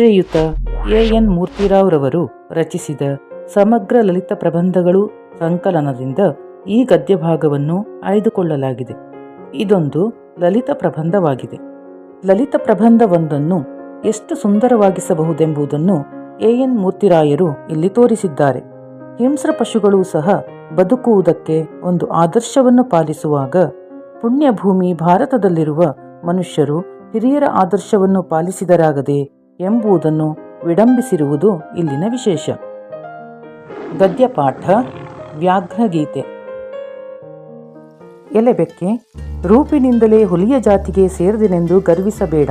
ಶ್ರೀಯುತ A. N. ಮೂರ್ತಿರಾವ್ರವರು ರಚಿಸಿದ ಸಮಗ್ರ ಲಲಿತ ಪ್ರಬಂಧಗಳು ಸಂಕಲನದಿಂದ ಈ ಗದ್ಯಭಾಗವನ್ನು ಆಯ್ದುಕೊಳ್ಳಲಾಗಿದೆ ಇದೊಂದು ಲಲಿತ ಪ್ರಬಂಧವಾಗಿದೆ. ಲಲಿತ ಪ್ರಬಂಧವೊಂದನ್ನು ಎಷ್ಟು ಸುಂದರವಾಗಿಸಬಹುದೆಂಬುದನ್ನು ಎ. ಎನ್. ಮೂರ್ತಿರಾಯರು ಇಲ್ಲಿ ತೋರಿಸಿದ್ದಾರೆ. ಹಿಂಸ್ರ ಪಶುಗಳು ಸಹ ಬದುಕುವುದಕ್ಕೆ ಒಂದು ಆದರ್ಶವನ್ನು ಪಾಲಿಸುವಾಗ ಪುಣ್ಯಭೂಮಿ ಭಾರತದಲ್ಲಿರುವ ಮನುಷ್ಯರು ಹಿರಿಯರ ಆದರ್ಶವನ್ನು ಪಾಲಿಸಿದರಾಗದೆ ಎಂಬುದನ್ನು ವಿಡಂಬಿಸಿರುವುದು ಇಲ್ಲಿನ ವಿಶೇಷ. ಗದ್ಯಪಾಠ, ವ್ಯಾಘ್ರಗೀತೆ. ಎಲೆಬೆಕ್ಕೆ, ರೂಪಿನಿಂದಲೇ ಹುಲಿಯ ಜಾತಿಗೆ ಸೇರಿದೆನೆಂದು ಗರ್ವಿಸಬೇಡ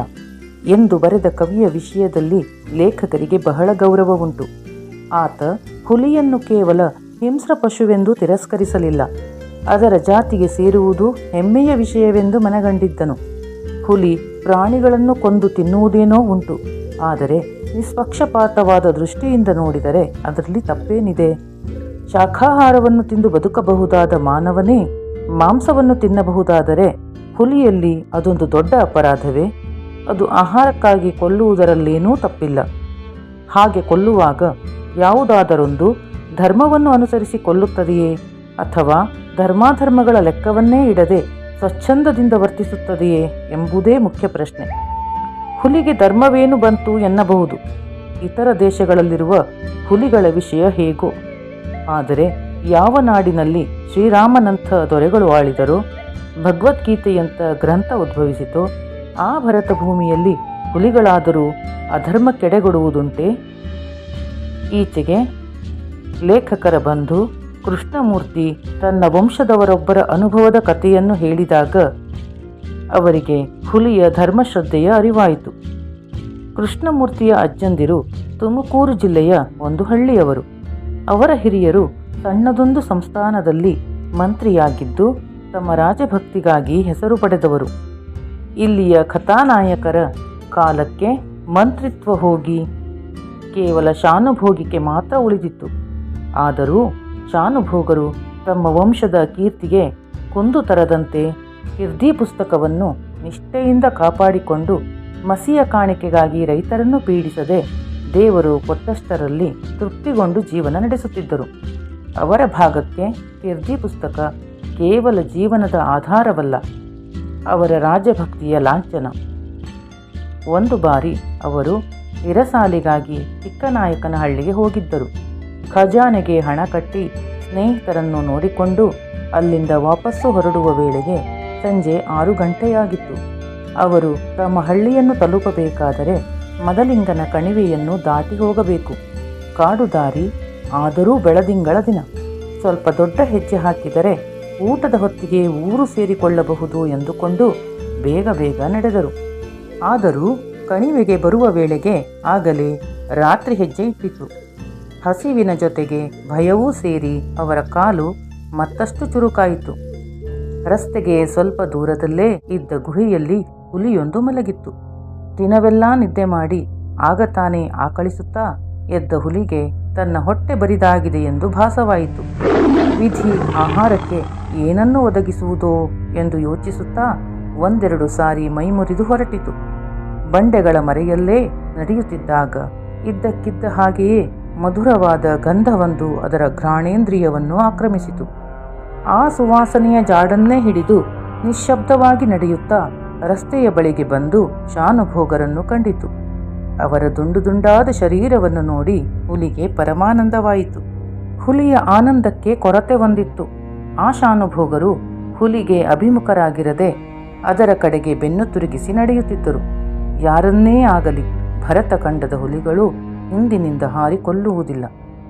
ಎಂದು ಬರೆದ ಕವಿಯ ವಿಷಯದಲ್ಲಿ ಲೇಖಕರಿಗೆ ಬಹಳ ಗೌರವ ಉಂಟು ಆತ, ಹುಲಿಯನ್ನು ಕೇವಲ ಹಿಂಸ್ರ ಪಶುವೆಂದು ತಿರಸ್ಕರಿಸಲಿಲ್ಲ. ಅದರ ಜಾತಿಗೆ ಸೇರುವುದು ಹೆಮ್ಮೆಯ ವಿಷಯವೆಂದು ಮನಗಂಡಿದ್ದನು. ಹುಲಿ ಪ್ರಾಣಿಗಳನ್ನು ಕೊಂದು ತಿನ್ನುವುದೇನೋ ಉಂಟು. ಆದರೆ ನಿಷ್ಪಕ್ಷಪಾತವಾದ ದೃಷ್ಟಿಯಿಂದ ನೋಡಿದರೆ ಅದರಲ್ಲಿ ತಪ್ಪೇನಿದೆ. ಶಾಖಾಹಾರವನ್ನು ತಿಂದು ಬದುಕಬಹುದಾದ ಮಾನವನೇ ಮಾಂಸವನ್ನು ತಿನ್ನಬಹುದಾದರೆ ಹುಲಿಯಲ್ಲಿ ಅದೊಂದು ದೊಡ್ಡ ಅಪರಾಧವೇ. ಅದು ಆಹಾರಕ್ಕಾಗಿ ಕೊಲ್ಲುವುದರಲ್ಲೇನೂ ತಪ್ಪಿಲ್ಲ. ಹಾಗೆ ಕೊಲ್ಲುವಾಗ ಯಾವುದಾದರೊಂದು ಧರ್ಮವನ್ನು ಅನುಸರಿಸಿ ಕೊಲ್ಲುತ್ತದೆಯೇ? ಅಥವಾ ಧರ್ಮಾಧರ್ಮಗಳ ಲೆಕ್ಕವನ್ನೇ ಇಡದೆ ಸ್ವಚ್ಛಂದದಿಂದ ವರ್ತಿಸುತ್ತದೆಯೇ ಎಂಬುದೇ ಮುಖ್ಯ ಪ್ರಶ್ನೆ. ಹುಲಿಗೆ ಧರ್ಮವೇನು ಬಂತು ಎನ್ನಬಹುದು? ಇತರ ದೇಶಗಳಲ್ಲಿರುವ ಹುಲಿಗಳ ವಿಷಯ ಹೇಗೋ? ಆದರೆ ಯಾವ ನಾಡಿನಲ್ಲಿ ಶ್ರೀರಾಮನಂಥ ದೊರೆಗಳು ಆಳಿದರೋ, ಭಗವದ್ಗೀತೆಯಂಥ ಗ್ರಂಥ ಉದ್ಭವಿಸಿತೋ, ಆ ಭರತ ಭೂಮಿಯಲ್ಲಿ ಹುಲಿಗಳಾದರೂ ಅಧರ್ಮ ಕೆಡೆಗೊಡುವುದುಂಟೆ? ಈಚೆಗೆ ಲೇಖಕರ ಬಂಧು ಕೃಷ್ಣಮೂರ್ತಿ ತನ್ನ ವಂಶದವರೊಬ್ಬರ ಅನುಭವದ ಕಥೆಯನ್ನು ಹೇಳಿದಾಗ ಅವರಿಗೆ ಹುಲಿಯ ಧರ್ಮಶ್ರದ್ಧೆಯ ಅರಿವಾಯಿತು. ಕೃಷ್ಣಮೂರ್ತಿಯ ಅಜ್ಜಂದಿರು ತುಮಕೂರು ಜಿಲ್ಲೆಯ ಒಂದು ಹಳ್ಳಿಯವರು. ಅವರ ಹಿರಿಯರು ಸಣ್ಣದೊಂದು ಸಂಸ್ಥಾನದಲ್ಲಿ ಮಂತ್ರಿಯಾಗಿದ್ದು ತಮ್ಮ ರಾಜಭಕ್ತಿಗಾಗಿ ಹೆಸರು ಪಡೆದವರು. ಇಲ್ಲಿಯ ಕಥಾನಾಯಕರ ಕಾಲಕ್ಕೆ ಮಂತ್ರಿತ್ವ ಹೋಗಿ ಕೇವಲ ಶಾನುಭೋಗಿಕೆ ಮಾತ್ರ ಉಳಿದಿತ್ತು. ಆದರೂ ಶಾನುಭೋಗರು ತಮ್ಮ ವಂಶದ ಕೀರ್ತಿಗೆ ಕುಂದು ತರದಂತೆ ಕೀರ್ತಿ ಪುಸ್ತಕವನ್ನು ನಿಷ್ಠೆಯಿಂದ ಕಾಪಾಡಿಕೊಂಡು ಮಸಿಯ ಕಾಣಿಕೆಗಾಗಿ ರೈತರನ್ನು ಪೀಡಿಸದೆ ದೇವರು ಕೊಟ್ಟಷ್ಟರಲ್ಲಿ ತೃಪ್ತಿಗೊಂಡು ಜೀವನ ನಡೆಸುತ್ತಿದ್ದರು. ಅವರ ಭಾಗಕ್ಕೆ ಕಿರ್ದಿ ಪುಸ್ತಕ ಕೇವಲ ಜೀವನದ ಆಧಾರವಲ್ಲ, ಅವರ ರಾಜಭಕ್ತಿಯ ಲಾಂಛನ. ಒಂದು ಬಾರಿ ಅವರು ಇರಸಾಲಿಗಾಗಿ ಚಿಕ್ಕನಾಯಕನಹಳ್ಳಿಗೆ ಹೋಗಿದ್ದರು. ಖಜಾನೆಗೆ ಹಣ ಕಟ್ಟಿ ಸ್ನೇಹಿತರನ್ನು ನೋಡಿಕೊಂಡು ಅಲ್ಲಿಂದ ವಾಪಸ್ಸು ಹೊರಡುವ ವೇಳೆಗೆ ಸಂಜೆ ಆರು ಗಂಟೆಯಾಗಿತ್ತು. ಅವರು ತಮ್ಮ ಹಳ್ಳಿಯನ್ನು ತಲುಪಬೇಕಾದರೆ ಮದಲಿಂಗನ ಕಣಿವೆಯನ್ನು ದಾಟಿ ಹೋಗಬೇಕು. ಕಾಡು ದಾರಿ, ಆದರೂ ಬೆಳದಿಂಗಳ ದಿನ. ಸ್ವಲ್ಪ ದೊಡ್ಡ ಹೆಜ್ಜೆ ಹಾಕಿದರೆ ಊಟದ ಹೊತ್ತಿಗೆ ಊರು ಸೇರಿಕೊಳ್ಳಬಹುದು ಎಂದುಕೊಂಡು ಬೇಗ ಬೇಗ ನಡೆದರು. ಆದರೂ ಕಣಿವೆಗೆ ಬರುವ ವೇಳೆಗೆ ಆಗಲೇ ರಾತ್ರಿ ಹೆಜ್ಜೆ ಇಟ್ಟಿತು ಹಸಿವಿನ ಜೊತೆಗೆ ಭಯವೂ ಸೇರಿ ಅವರ ಕಾಲು ಮತ್ತಷ್ಟು ಚುರುಕಾಯಿತು. ರಸ್ತೆಗೆ ಸ್ವಲ್ಪ ದೂರದಲ್ಲೇ ಇದ್ದ ಗುಹೆಯಲ್ಲಿ ಹುಲಿಯೊಂದು ಮಲಗಿತ್ತು. ದಿನವೆಲ್ಲ ನಿದ್ದೆ ಮಾಡಿ ಆಗ ತಾನೇ ಆಕಳಿಸುತ್ತಾ ಎದ್ದ ಹುಲಿಗೆ ತನ್ನ ಹೊಟ್ಟೆ ಬರಿದಾಗಿದೆ ಎಂದು ಭಾಸವಾಯಿತು. ವಿಧಿ ಆಹಾರಕ್ಕೆ ಏನನ್ನು ಒದಗಿಸುವುದೋ ಎಂದು ಯೋಚಿಸುತ್ತಾ ಒಂದೆರಡು ಸಾರಿ ಮೈಮುರಿದು ಹೊರಟಿತು. ಬಂಡೆಗಳ ಮರೆಯಲ್ಲೇ ನಡೆಯುತ್ತಿದ್ದಾಗ ಇದ್ದಕ್ಕಿದ್ದ ಹಾಗೆಯೇ ಮಧುರವಾದ ಗಂಧವೊಂದು ಅದರ ಘ್ರಾಣೇಂದ್ರಿಯವನ್ನು ಆಕ್ರಮಿಸಿತು. ಆ ಸುವಾಸನೆಯ ಜಾಡನ್ನೇ ಹಿಡಿದು ನಿಶ್ಶಬ್ದವಾಗಿ ನಡೆಯುತ್ತಾ ರಸ್ತೆಯ ಬಳಿಗೆ ಬಂದು ಶಾನುಭೋಗರನ್ನು ಕಂಡಿತು. ಅವರ ದುಂಡು ದುಂಡಾದ ಶರೀರವನ್ನು ನೋಡಿ ಹುಲಿಗೆ ಪರಮಾನಂದವಾಯಿತು. ಹುಲಿಯ ಆನಂದಕ್ಕೆ ಕೊರತೆ ಹೊಂದಿತ್ತು. ಆ ಶಾನುಭೋಗರು ಹುಲಿಗೆ ಅಭಿಮುಖರಾಗಿರದೆ ಅದರ ಕಡೆಗೆ ಬೆನ್ನು ತಿರುಗಿಸಿ ನಡೆಯುತ್ತಿದ್ದರು. ಯಾರನ್ನೇ ಆಗಲಿ ಭರತ ಕಂಡದ ಹುಲಿಗಳು ಹಿಂದಿನಿಂದ ಹಾರಿಕೊಲ್ಲುವುದಿಲ್ಲ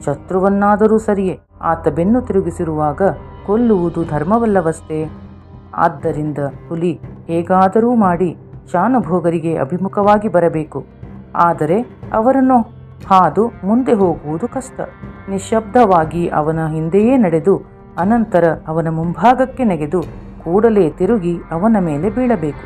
ಶತ್ರುವನ್ನಾದರೂ ಸರಿಯೇ. ಆತ ಬೆನ್ನು ತಿರುಗಿಸಿರುವಾಗ ಕೊಲ್ಲುವುದು ಧರ್ಮವಲ್ಲವಷ್ಟೇ? ಆದ್ದರಿಂದ ಹುಲಿ ಹೇಗಾದರೂ ಮಾಡಿ ಶಾನುಭೋಗರಿಗೆ ಅಭಿಮುಖವಾಗಿ ಬರಬೇಕು. ಆದರೆ ಅವರನ್ನು ಹಾದು ಮುಂದೆ ಹೋಗುವುದು ಕಷ್ಟ. ನಿಶಬ್ದವಾಗಿ ಅವನ ಹಿಂದೆಯೇ ನಡೆದು ಅನಂತರ ಅವನ ಮುಂಭಾಗಕ್ಕೆ ನೆಗೆದು ಕೂಡಲೇ ತಿರುಗಿ ಅವನ ಮೇಲೆ ಬೀಳಬೇಕು.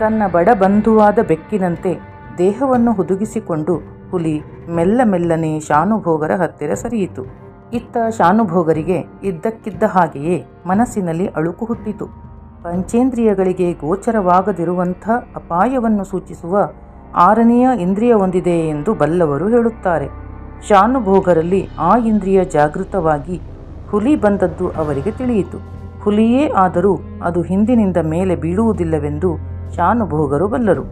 ತನ್ನ ಬಡ ಬಂಧುವಾದ ಬೆಕ್ಕಿನಂತೆ ದೇಹವನ್ನು ಹುದುಗಿಸಿಕೊಂಡು ಹುಲಿ ಮೆಲ್ಲ ಮೆಲ್ಲನೆ ಶಾನುಭೋಗರ ಹತ್ತಿರ ಸರಿಯಿತು. ಇತ್ತ ಶಾನುಭೋಗರಿಗೆ ಇದ್ದಕ್ಕಿದ್ದ ಹಾಗೆಯೇ ಮನಸ್ಸಿನಲ್ಲಿ ಅಳುಕು ಹುಟ್ಟಿತು. ಪಂಚೇಂದ್ರಿಯಗಳಿಗೆ ಗೋಚರವಾಗದಿರುವಂಥ ಅಪಾಯವನ್ನು ಸೂಚಿಸುವ ಆರನೆಯ ಇಂದ್ರಿಯ ಹೊಂದಿದೆ ಎಂದು ಬಲ್ಲವರು ಹೇಳುತ್ತಾರೆ. ಶಾನುಭೋಗರಲ್ಲಿ ಆ ಇಂದ್ರಿಯ ಜಾಗೃತವಾಗಿ ಹುಲಿ ಬಂದದ್ದು ಅವರಿಗೆ ತಿಳಿಯಿತು. ಹುಲಿಯೇ ಆದರೂ ಅದು ಹಿಂದಿನಿಂದ ಮೇಲೆ ಬೀಳುವುದಿಲ್ಲವೆಂದು ಶಾನುಭೋಗರು ಬಲ್ಲರು.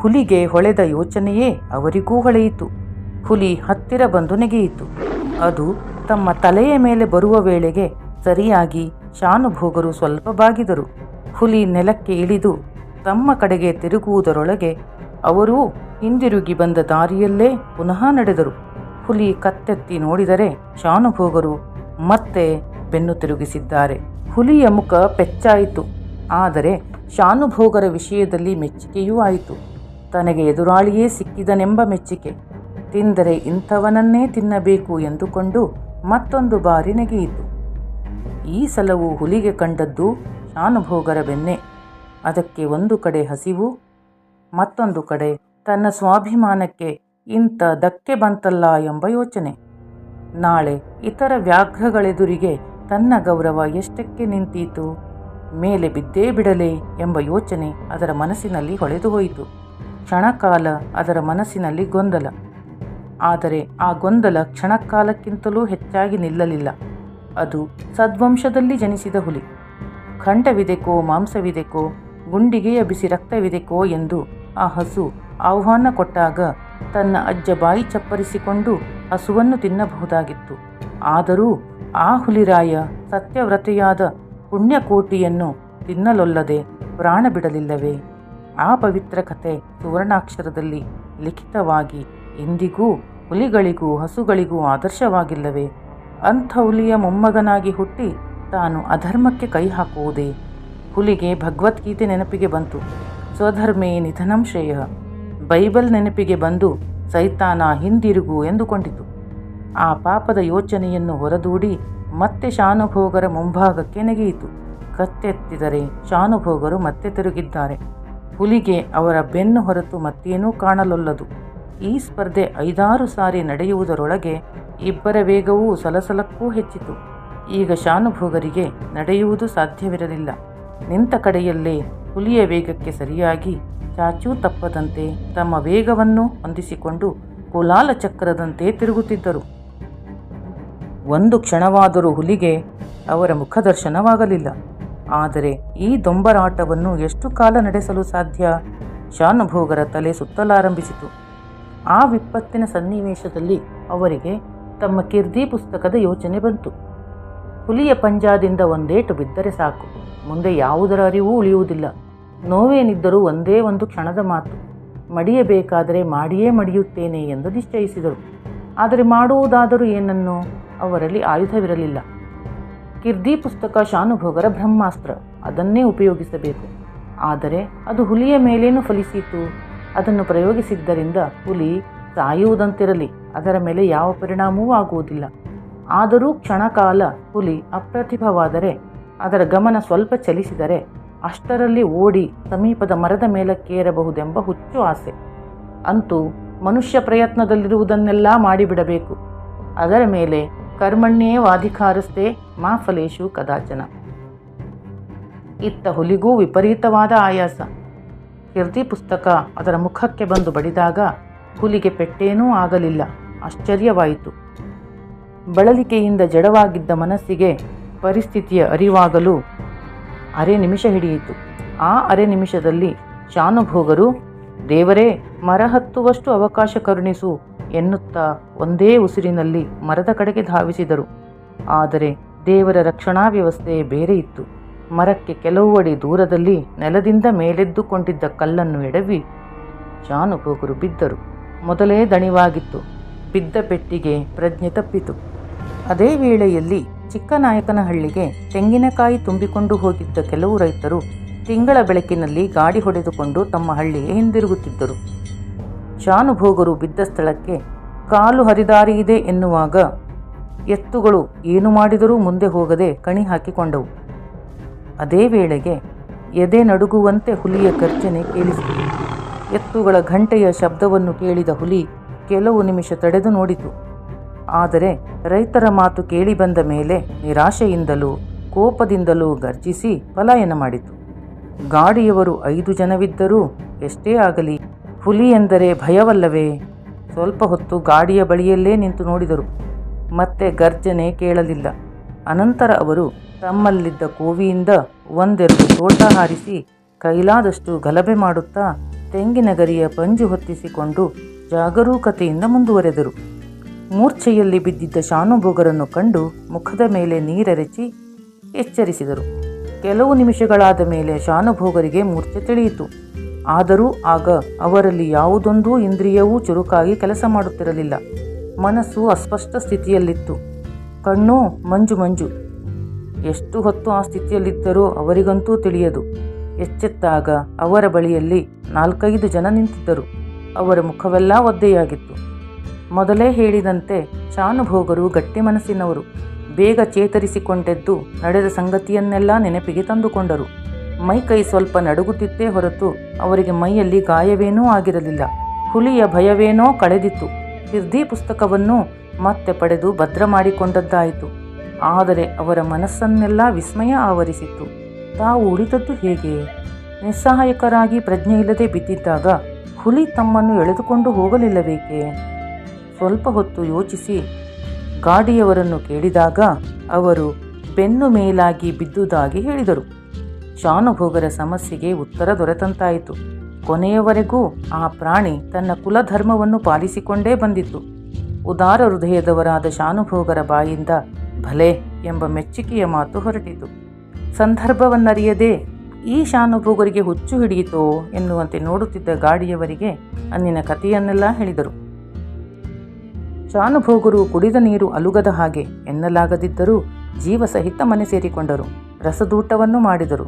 ಹುಲಿಗೆ ಹೊಳೆದ ಯೋಚನೆಯೇ ಅವರಿಗೂ ಹೊಳೆಯಿತು. ಹುಲಿ ಹತ್ತಿರ ಬಂದು ನೆಗೆಯಿತು. ಅದು ತಮ್ಮ ತಲೆಯ ಮೇಲೆ ಬರುವ ವೇಳೆಗೆ ಸರಿಯಾಗಿ ಶಾನುಭೋಗರು ಸ್ವಲ್ಪ ಬಾಗಿದರು. ಹುಲಿ ನೆಲಕ್ಕೆ ಇಳಿದು ತಮ್ಮ ಕಡೆಗೆ ತಿರುಗುವುದರೊಳಗೆ ಅವರೂ ಹಿಂದಿರುಗಿ ಬಂದ ದಾರಿಯಲ್ಲೇ ಪುನಃ ನಡೆದರು. ಹುಲಿ ಕತ್ತೆತ್ತಿ ನೋಡಿದರೆ ಶಾನುಭೋಗರು ಮತ್ತೆ ಬೆನ್ನು ತಿರುಗಿಸಿದ್ದಾರೆ. ಹುಲಿಯ ಮುಖ ಪೆಚ್ಚಾಯಿತು ಆದರೆ ಶಾನುಭೋಗರ ವಿಷಯದಲ್ಲಿ ಮೆಚ್ಚುಗೆಯೂ ಆಯಿತು. ತನಗೆ ಎದುರಾಳಿಯೇ ಸಿಕ್ಕಿದನೆಂಬ ಮೆಚ್ಚುಗೆ ತಿಂದರೆ ಇಂಥವನನ್ನೇ ತಿನ್ನಬೇಕು ಎಂದುಕೊಂಡು ಮತ್ತೊಂದು ಬಾರಿ ನೆಗೆಯಿತು. ಈ ಸಲವು ಹುಲಿಗೆ ಕಂಡದ್ದು ಶಾನುಭೋಗರ ಬೆನ್ನೆ. ಅದಕ್ಕೆ ಒಂದು ಕಡೆ ಹಸಿವು, ಮತ್ತೊಂದು ಕಡೆ ತನ್ನ ಸ್ವಾಭಿಮಾನಕ್ಕೆ ಇಂಥ ಧಕ್ಕೆ ಬಂತಲ್ಲ ಎಂಬ ಯೋಚನೆ. ನಾಳೆ ಇತರ ವ್ಯಾಘ್ರಗಳೆದುರಿಗೆ ತನ್ನ ಗೌರವ ಎಷ್ಟಕ್ಕೆ ನಿಂತೀತು? ಮೇಲೆ ಬಿದ್ದೇ ಬಿಡಲೇ ಎಂಬ ಯೋಚನೆ ಅದರ ಮನಸ್ಸಿನಲ್ಲಿ ಹೊಳೆದು ಹೋಯಿತು ಕ್ಷಣಕಾಲ ಅದರ ಮನಸ್ಸಿನಲ್ಲಿ ಗೊಂದಲ. ಆದರೆ ಆ ಗೊಂದಲ ಕ್ಷಣಕಾಲಕ್ಕಿಂತಲೂ ಹೆಚ್ಚಾಗಿ ನಿಲ್ಲಲಿಲ್ಲ. ಅದು ಸದ್ವಂಶದಲ್ಲಿ ಜನಿಸಿದ ಹುಲಿ. ಖಂಡವಿದೆಕೋ, ಮಾಂಸವಿದೆಕೋ, ಗುಂಡಿಗೆಯ ಬಿಸಿ ರಕ್ತವಿದೆಕೋ ಎಂದು ಆ ಹಸು ಆಹ್ವಾನ ಕೊಟ್ಟಾಗ ತನ್ನ ಅಜ್ಜ ಬಾಯಿ ಚಪ್ಪರಿಸಿಕೊಂಡು ಹಸುವನ್ನು ತಿನ್ನಬಹುದಾಗಿತ್ತು. ಆದರೂ ಆ ಹುಲಿರಾಯ ಸತ್ಯವ್ರತೆಯಾದ ಪುಣ್ಯಕೋಟಿಯನ್ನು ತಿನ್ನಲೊಲ್ಲದೆ ಪ್ರಾಣ ಬಿಡಲಿಲ್ಲವೇ? ಆ ಪವಿತ್ರ ಕಥೆ ಸುವರ್ಣಾಕ್ಷರದಲ್ಲಿ ಲಿಖಿತವಾಗಿ ಎಂದಿಗೂ ಹುಲಿಗಳಿಗೂ ಹಸುಗಳಿಗೂ ಆದರ್ಶವಾಗಿಲ್ಲವೇ? ಅಂಥ ಹುಲಿಯ ಮೊಮ್ಮಗನಾಗಿ ಹುಟ್ಟಿ ತಾನು ಅಧರ್ಮಕ್ಕೆ ಕೈ ಹಾಕುವುದೇ? ಹುಲಿಗೆ ಭಗವದ್ಗೀತೆ ನೆನಪಿಗೆ ಬಂತು. ಸ್ವಧರ್ಮೇ ನಿಧನಂ ಶ್ರೇಯ. ಬೈಬಲ್ ನೆನಪಿಗೆ ಬಂದು ಸೈತಾನ ಹಿಂದಿರುಗು ಎಂದುಕೊಂಡಿತು. ಆ ಪಾಪದ ಯೋಚನೆಯನ್ನು ಹೊರದೂಡಿ ಮತ್ತೆ ಶಾನುಭೋಗರ ಮುಂಭಾಗಕ್ಕೆ ನೆಗೆಯಿತು. ಕತ್ತೆತ್ತಿದರೆ ಶಾನುಭೋಗರು ಮತ್ತೆ ತಿರುಗಿದ್ದಾರೆ. ಹುಲಿಗೆ ಅವರ ಬೆನ್ನು ಹೊರತು ಮತ್ತೇನೂ ಕಾಣಲೊಲ್ಲದು. ಈ ಸ್ಪರ್ಧೆ ಐದಾರು ಸಾರಿ ನಡೆಯುವುದರೊಳಗೆ ಇಬ್ಬರ ವೇಗವೂ ಸಲಸಲಕ್ಕೂ ಹೆಚ್ಚಿತು. ಈಗ ಶಾನುಭೋಗರಿಗೆ ನಡೆಯುವುದು ಸಾಧ್ಯವಿರಲಿಲ್ಲ. ನಿಂತ ಕಡೆಯಲ್ಲೇ ಹುಲಿಯ ವೇಗಕ್ಕೆ ಸರಿಯಾಗಿ ಚಾಚೂ ತಪ್ಪದಂತೆ ತಮ್ಮ ವೇಗವನ್ನು ಹೊಂದಿಸಿಕೊಂಡು ಕುಲಾಲ ಚಕ್ರದಂತೆ ತಿರುಗುತ್ತಿದ್ದರು. ಒಂದು ಕ್ಷಣವಾದರೂ ಹುಲಿಗೆ ಅವರ ಮುಖದರ್ಶನವಾಗಲಿಲ್ಲ ಆದರೆ ಈ ದೊಂಬರಾಟವನ್ನು ಎಷ್ಟು ಕಾಲ ನಡೆಸಲು ಸಾಧ್ಯ? ಶಾನುಭೋಗರ ತಲೆ ಸುತ್ತಲಾರಂಭಿಸಿತು. ಆ ವಿಪತ್ತಿನ ಸನ್ನಿವೇಶದಲ್ಲಿ ಅವರಿಗೆ ತಮ್ಮ ಕಿರ್ದಿ ಪುಸ್ತಕದ ಯೋಚನೆ ಬಂತು. ಹುಲಿಯ ಪಂಜಾದಿಂದ ಒಂದೇಟು ಬಿದ್ದರೆ ಸಾಕು. ಮುಂದೆ ಯಾವುದರ ಅರಿವೂ ಉಳಿಯುವುದಿಲ್ಲ. ನೋವೇನಿದ್ದರೂ ಒಂದೇ ಒಂದು ಕ್ಷಣದ ಮಾತು. ಮಡಿಯಬೇಕಾದರೆ ಮಾಡಿಯೇ ಮಡಿಯುತ್ತೇನೆ ಎಂದು ನಿಶ್ಚಯಿಸಿದರು ಆದರೆ ಮಾಡುವುದಾದರೂ ಏನನ್ನು? ಅವರಲ್ಲಿ ಆಯುಧವಿರಲಿಲ್ಲ. ಕಿರ್ದಿ ಪುಸ್ತಕ ಶಾನುಭೋಗರ ಬ್ರಹ್ಮಾಸ್ತ್ರ. ಅದನ್ನೇ ಉಪಯೋಗಿಸಬೇಕು. ಆದರೆ ಅದು ಹುಲಿಯ ಮೇಲೇನು ಫಲಿಸಿತು? ಅದನ್ನು ಪ್ರಯೋಗಿಸಿದ್ದರಿಂದ ಹುಲಿ ಸಾಯುವುದಂತಿರಲಿ. ಅದರ ಮೇಲೆ ಯಾವ ಪರಿಣಾಮವೂ ಆಗುವುದಿಲ್ಲ. ಆದರೂ ಕ್ಷಣಕಾಲ ಹುಲಿ ಅಪ್ರತಿಭವಾದರೆ, ಅದರ ಗಮನ ಸ್ವಲ್ಪ ಚಲಿಸಿದರೆ ಅಷ್ಟರಲ್ಲಿ ಓಡಿ ಸಮೀಪದ ಮರದ ಮೇಲಕ್ಕೇರಬಹುದೆಂಬ ಹುಚ್ಚು ಆಸೆ. ಅಂತೂ ಮನುಷ್ಯ ಪ್ರಯತ್ನದಲ್ಲಿರುವುದನ್ನೆಲ್ಲ ಮಾಡಿಬಿಡಬೇಕು. ಅದರ ಮೇಲೆ ಕರ್ಮಣ್ಯೇ ವಾಧಿಕಾರಸ್ಥೆ, ಮಾ ಫಲೇಶು ಕದಾಚನ. ಇತ್ತ ಹುಲಿಗೂ ವಿಪರೀತವಾದ ಆಯಾಸ. ಕೀರ್ತಿ ಪುಸ್ತಕ ಅದರ ಮುಖಕ್ಕೆ ಬಂದು ಬಡಿದಾಗ ಹುಲಿಗೆ ಪೆಟ್ಟೇನೂ ಆಗಲಿಲ್ಲ. ಆಶ್ಚರ್ಯವಾಯಿತು. ಬಳಲಿಕೆಯಿಂದ ಜಡವಾಗಿದ್ದ ಮನಸ್ಸಿಗೆ ಪರಿಸ್ಥಿತಿಯ ಅರಿವಾಗಲು ಅರೆ ನಿಮಿಷ ಹಿಡಿಯಿತು. ಆ ಅರೆ ನಿಮಿಷದಲ್ಲಿ ಶಾನುಭೋಗರು, ದೇವರೇ, ಮರ ಹತ್ತುವಷ್ಟು ಅವಕಾಶ ಕರುಣಿಸು ಎನ್ನುತ್ತಾ ಒಂದೇ ಉಸಿರಿನಲ್ಲಿ ಮರದ ಕಡೆಗೆ ಧಾವಿಸಿದರು. ಆದರೆ ದೇವರ ರಕ್ಷಣಾ ವ್ಯವಸ್ಥೆ ಬೇರೆ ಇತ್ತು. ಮರಕ್ಕೆ ಕೆಲವು ಅಡಿ ದೂರದಲ್ಲಿ ನೆಲದಿಂದ ಮೇಲೆದ್ದುಕೊಂಡಿದ್ದ ಕಲ್ಲನ್ನು ಎಡವಿ ಶಾನುಭೋಗರು ಬಿದ್ದರು. ಮೊದಲೇ ದಣಿವಾಗಿತ್ತು. ಬಿದ್ದ ಪೆಟ್ಟಿಗೆ ಪ್ರಜ್ಞೆ ತಪ್ಪಿತು. ಅದೇ ವೇಳೆಯಲ್ಲಿ ಚಿಕ್ಕನಾಯಕನಹಳ್ಳಿಗೆ ತೆಂಗಿನಕಾಯಿ ತುಂಬಿಕೊಂಡು ಹೋಗಿದ್ದ ಕೆಲವು ರೈತರು ತಿಂಗಳ ಬೆಳಕಿನಲ್ಲಿ ಗಾಡಿ ಹೊಡೆದುಕೊಂಡು ತಮ್ಮ ಹಳ್ಳಿಗೆ ಹಿಂದಿರುಗುತ್ತಿದ್ದರು. ಶಾನುಭೋಗರು ಬಿದ್ದ ಸ್ಥಳಕ್ಕೆ ಕಾಲು ಹರಿದಾರಿಯಿದೆ ಎನ್ನುವಾಗ ಎತ್ತುಗಳು ಏನು ಮಾಡಿದರೂ ಮುಂದೆ ಹೋಗದೆ ಕಣಿ ಹಾಕಿಕೊಂಡವು. ಅದೇ ವೇಳೆಗೆ ಎದೆ ನಡುಗುವಂತೆ ಹುಲಿಯ ಗರ್ಜನೆ ಕೇಳಿಸಿತು. ಎತ್ತುಗಳ ಘಂಟೆಯ ಶಬ್ದವನ್ನು ಕೇಳಿದ ಹುಲಿ ಕೆಲವು ನಿಮಿಷ ತಡೆದು ನೋಡಿತು. ಆದರೆ ರೈತರ ಮಾತು ಕೇಳಿ ಬಂದ ಮೇಲೆ ನಿರಾಶೆಯಿಂದಲೂ ಕೋಪದಿಂದಲೂ ಗರ್ಜಿಸಿ ಪಲಾಯನ ಮಾಡಿತು. ಗಾಡಿಯವರು ಐದು ಜನವಿದ್ದರೂ ಎಷ್ಟೇ ಆಗಲಿ, ಹುಲಿ ಎಂದರೆ ಭಯವಲ್ಲವೇ? ಸ್ವಲ್ಪ ಹೊತ್ತು ಗಾಡಿಯ ಬಳಿಯಲ್ಲೇ ನಿಂತು ನೋಡಿದರು. ಮತ್ತೆ ಗರ್ಜನೆ ಕೇಳಲಿಲ್ಲ. ಅನಂತರ ಅವರು ತಮ್ಮಲ್ಲಿದ್ದ ಕೋವಿಯಿಂದ ಒಂದೆರಡು ತೋಟ ಹಾರಿಸಿ ಕೈಲಾದಷ್ಟು ಗಲಭೆ ಮಾಡುತ್ತಾ ತೆಂಗಿನ ಗರಿಯ ಪಂಜು ಹೊತ್ತಿಸಿಕೊಂಡು ಜಾಗರೂಕತೆಯಿಂದ ಮುಂದುವರೆದರು. ಮೂರ್ಛೆಯಲ್ಲಿ ಬಿದ್ದಿದ್ದ ಶಾನುಭೋಗರನ್ನು ಕಂಡು ಮುಖದ ಮೇಲೆ ನೀರೆರೆಚಿ ಎಚ್ಚರಿಸಿದರು. ಕೆಲವು ನಿಮಿಷಗಳಾದ ಮೇಲೆ ಶಾನುಭೋಗರಿಗೆ ಮೂರ್ಛೆ ತಿಳಿಯಿತು. ಆದರೂ ಆಗ ಅವರಲ್ಲಿ ಯಾವುದೊಂದೂ ಇಂದ್ರಿಯವೂ ಚುರುಕಾಗಿ ಕೆಲಸ ಮಾಡುತ್ತಿರಲಿಲ್ಲ. ಮನಸ್ಸು ಅಸ್ಪಷ್ಟ ಸ್ಥಿತಿಯಲ್ಲಿತ್ತು. ಕಣ್ಣು ಮಂಜು ಮಂಜು. ಎಷ್ಟು ಹೊತ್ತು ಆ ಸ್ಥಿತಿಯಲ್ಲಿದ್ದರೋ ಅವರಿಗಂತೂ ತಿಳಿಯದು. ಎಚ್ಚೆತ್ತಾಗ ಅವರ ಬಳಿಯಲ್ಲಿ ನಾಲ್ಕೈದು ಜನ ನಿಂತಿದ್ದರು. ಅವರ ಮುಖವೆಲ್ಲ ಒದ್ದೆಯಾಗಿತ್ತು. ಮೊದಲೇ ಹೇಳಿದಂತೆ ಶಾನುಭೋಗರು ಗಟ್ಟಿ ಮನಸ್ಸಿನವರು. ಬೇಗ ಚೇತರಿಸಿಕೊಂಡೆದ್ದು ನಡೆದ ಸಂಗತಿಯನ್ನೆಲ್ಲ ನೆನಪಿಗೆ ತಂದುಕೊಂಡರು. ಮೈ ಕೈ ಸ್ವಲ್ಪ ನಡುಗುತ್ತಿತ್ತೇ ಹೊರತು ಅವರಿಗೆ ಮೈಯಲ್ಲಿ ಗಾಯವೇನೂ ಆಗಿರಲಿಲ್ಲ. ಹುಲಿಯ ಭಯವೇನೋ ಕಳೆದಿತ್ತು. ಹಿರ್ದಿ ಪುಸ್ತಕವನ್ನು ಮತ್ತೆ ಪಡೆದು ಭದ್ರ ಮಾಡಿಕೊಂಡದ್ದಾಯಿತು. ಆದರೆ ಅವರ ಮನಸ್ಸನ್ನೆಲ್ಲ ವಿಸ್ಮಯ ಆವರಿಸಿತ್ತು ತಾವು ಉಳಿದದ್ದು ಹೇಗೆ? ನಿಸ್ಸಹಾಯಕರಾಗಿ ಪ್ರಜ್ಞೆ ಇಲ್ಲದೆ ಬಿದ್ದಿದ್ದಾಗ ಹುಲಿ ತಮ್ಮನ್ನು ಎಳೆದುಕೊಂಡು ಹೋಗಲಿಲ್ಲಬೇಕೆ ಸ್ವಲ್ಪ ಹೊತ್ತು ಯೋಚಿಸಿ. ಗಾಡಿಯವರನ್ನು ಕೇಳಿದಾಗ ಅವರು ಬೆನ್ನು ಮೇಲಾಗಿ ಬಿದ್ದುದಾಗಿ ಹೇಳಿದರು. ಶಾನುಭೋಗರ ಸಮಸ್ಯೆಗೆ ಉತ್ತರ ದೊರೆತಂತಾಯಿತು. ಕೊನೆಯವರೆಗೂ ಆ ಪ್ರಾಣಿ ತನ್ನ ಕುಲಧರ್ಮವನ್ನು ಪಾಲಿಸಿಕೊಂಡೇ ಬಂದಿತ್ತು. ಉದಾರ ಹೃದಯದವರಾದ ಶಾನುಭೋಗರ ಬಾಯಿಂದ ಭಲೆ ಎಂಬ ಮೆಚ್ಚುಗೆಯ ಮಾತು ಹೊರಟಿತು. ಸಂದರ್ಭವನ್ನರಿಯದೆ ಈ ಶಾನುಭೋಗರಿಗೆ ಹುಚ್ಚು ಹಿಡಿಯಿತೋ ಎನ್ನುವಂತೆ ನೋಡುತ್ತಿದ್ದ ಗಾಡಿಯವರಿಗೆ ಅಂದಿನ ಕಥೆಯನ್ನೆಲ್ಲ ಹೇಳಿದರು. ಶಾನುಭೋಗರು ಕುಡಿದ ನೀರು ಅಲುಗದ ಹಾಗೆ ಎನ್ನಲಾಗದಿದ್ದರೂ ಜೀವ ಸಹಿತ ಮನೆ ಸೇರಿಕೊಂಡರು. ರಸದೂಟವನ್ನು ಮಾಡಿದರು.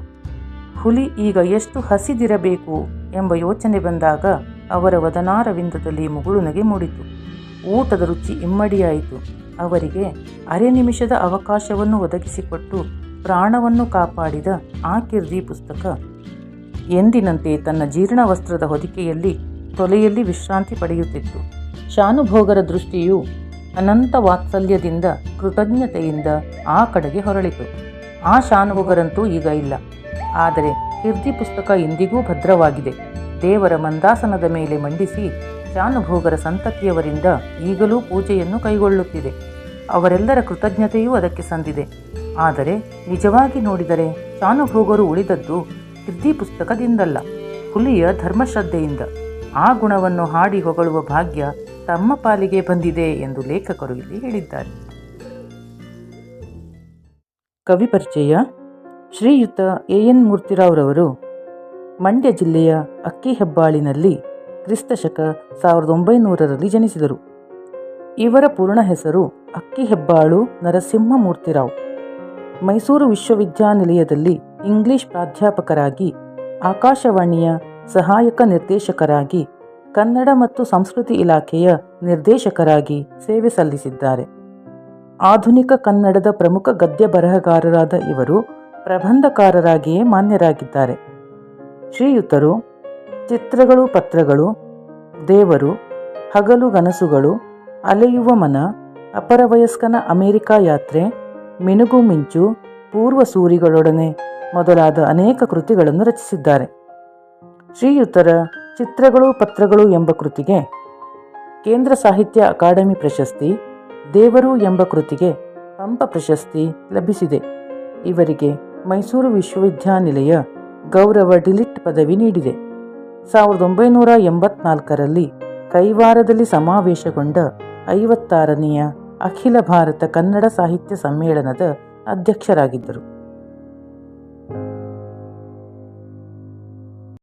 ಹುಲಿ ಈಗ ಎಷ್ಟು ಹಸಿದಿರಬೇಕು ಎಂಬ ಯೋಚನೆ ಬಂದಾಗ ಅವರ ವದನಾರವಿಂದದಲ್ಲಿ ಮುಗುಳುನಗೆ ಮೂಡಿತು. ಊಟದ ರುಚಿ ಇಮ್ಮಡಿಯಾಯಿತು. ಅವರಿಗೆ ಅರೆ ನಿಮಿಷದ ಅವಕಾಶವನ್ನು ಒದಗಿಸಿಕೊಟ್ಟು ಪ್ರಾಣವನ್ನು ಕಾಪಾಡಿದ ಆ ಕಿರ್ದಿ ಪುಸ್ತಕ. ಎಂದಿನಂತೆ ತನ್ನ ಜೀರ್ಣ ವಸ್ತ್ರದ ಹೊದಿಕೆಯಲ್ಲಿ ತೊಲೆಯಲ್ಲಿ ವಿಶ್ರಾಂತಿ ಪಡೆಯುತ್ತಿತ್ತು. ಶಾನುಭೋಗರ ದೃಷ್ಟಿಯು ಅನಂತ ವಾತ್ಸಲ್ಯದಿಂದ ಕೃತಜ್ಞತೆಯಿಂದ ಆ ಕಡೆಗೆ ಹೊರಳಿತು. ಆ ಶಾನುಭೋಗರಂತೂ ಈಗ ಇಲ್ಲ. ಆದರೆ ಕಿರ್ದಿ ಪುಸ್ತಕ ಇಂದಿಗೂ ಭದ್ರವಾಗಿದೆ. ದೇವರ ಮಂದಾಸನದ ಮೇಲೆ ಮಂಡಿಸಿ ಶಾನುಭೋಗರ ಸಂತತಿಯವರಿಂದ ಈಗಲೂ ಪೂಜೆಯನ್ನು ಕೈಗೊಳ್ಳುತ್ತಿದೆ. ಅವರೆಲ್ಲರ ಕೃತಜ್ಞತೆಯೂ ಅದಕ್ಕೆ ಸಂದಿದೆ. ಆದರೆ ನಿಜವಾಗಿ ನೋಡಿದರೆ ಶಾನುಭೋಗರು ಉಳಿದದ್ದು ಸಿದ್ಧಿ ಪುಸ್ತಕದಿಂದಲ್ಲ, ಹುಲಿಯ ಧರ್ಮಶ್ರದ್ಧೆಯಿಂದ. ಆ ಗುಣವನ್ನು ಹಾಡಿ ಹೊಗಳುವ ಭಾಗ್ಯ ತಮ್ಮ ಪಾಲಿಗೆ ಬಂದಿದೆ ಎಂದು ಲೇಖಕರು ಇಲ್ಲಿ ಹೇಳಿದ್ದಾರೆ. ಕವಿ ಪರಿಚಯ, ಶ್ರೀಯುತ ಎ ಎನ್ ಮೂರ್ತಿರಾವ್ರವರು, ಮಂಡ್ಯ ಜಿಲ್ಲೆಯ ಅಕ್ಕಿಹೆಬ್ಬಾಳಿನಲ್ಲಿ ಕ್ರಿಸ್ತಶಕ ಸಾವಿರದ ಒಂಬೈನೂರರಲ್ಲಿ ಜನಿಸಿದರು. ಇವರ ಪೂರ್ಣ ಹೆಸರು ಅಕ್ಕಿಹೆಬ್ಬಾಳು ನರಸಿಂಹ ಮೂರ್ತಿರಾವ್ ಮೈಸೂರು ವಿಶ್ವವಿದ್ಯಾನಿಲಯದಲ್ಲಿ ಇಂಗ್ಲಿಷ್ ಪ್ರಾಧ್ಯಾಪಕರಾಗಿ, ಆಕಾಶವಾಣಿಯ ಸಹಾಯಕ ನಿರ್ದೇಶಕರಾಗಿ, ಕನ್ನಡ ಮತ್ತು ಸಂಸ್ಕೃತಿ ಇಲಾಖೆಯ ನಿರ್ದೇಶಕರಾಗಿ ಸೇವೆ ಸಲ್ಲಿಸಿದ್ದಾರೆ. ಆಧುನಿಕ ಕನ್ನಡದ ಪ್ರಮುಖ ಗದ್ಯ ಬರಹಗಾರರಾದ ಇವರು ಪ್ರಬಂಧಕಾರರಾಗಿಯೇ ಮಾನ್ಯರಾಗಿದ್ದಾರೆ. ಶ್ರೀಯುತರು ಚಿತ್ರಗಳು, ಪತ್ರಗಳು, ದೇವರು, ಹಗಲು ಗನಸುಗಳು ಅಲೆಯುವ ಮನ, ಅಪರವಯಸ್ಕನ ಅಮೆರಿಕಾ ಯಾತ್ರೆ, ಮಿನುಗು ಮಿಂಚು, ಪೂರ್ವ ಸೂರಿಗಳೊಡನೆ ಮೊದಲಾದ ಅನೇಕ ಕೃತಿಗಳನ್ನು ರಚಿಸಿದ್ದಾರೆ. ಶ್ರೀಯುತರ ಚಿತ್ರಗಳು, ಪತ್ರಗಳು ಎಂಬ ಕೃತಿಗೆ ಕೇಂದ್ರ ಸಾಹಿತ್ಯ ಅಕಾಡೆಮಿ ಪ್ರಶಸ್ತಿ, ದೇವರು ಎಂಬ ಕೃತಿಗೆ ಪಂಪ ಪ್ರಶಸ್ತಿ ಲಭಿಸಿದೆ. ಇವರಿಗೆ ಮೈಸೂರು ವಿಶ್ವವಿದ್ಯಾನಿಲಯ ಗೌರವ ಡಿಲಿಟ್ ಪದವಿ ನೀಡಿದೆ. ಸಾವಿರದ ಒಂಬೈನೂರ ಎಂಬತ್ನಾಲ್ಕರಲ್ಲಿ ಕೈವಾರದಲ್ಲಿ ಸಮಾವೇಶಗೊಂಡ ಐವತ್ತಾರನೆಯ ಅಖಿಲ ಭಾರತ ಕನ್ನಡ ಸಾಹಿತ್ಯ ಸಮ್ಮೇಳನದ ಅಧ್ಯಕ್ಷರಾಗಿದ್ದರು.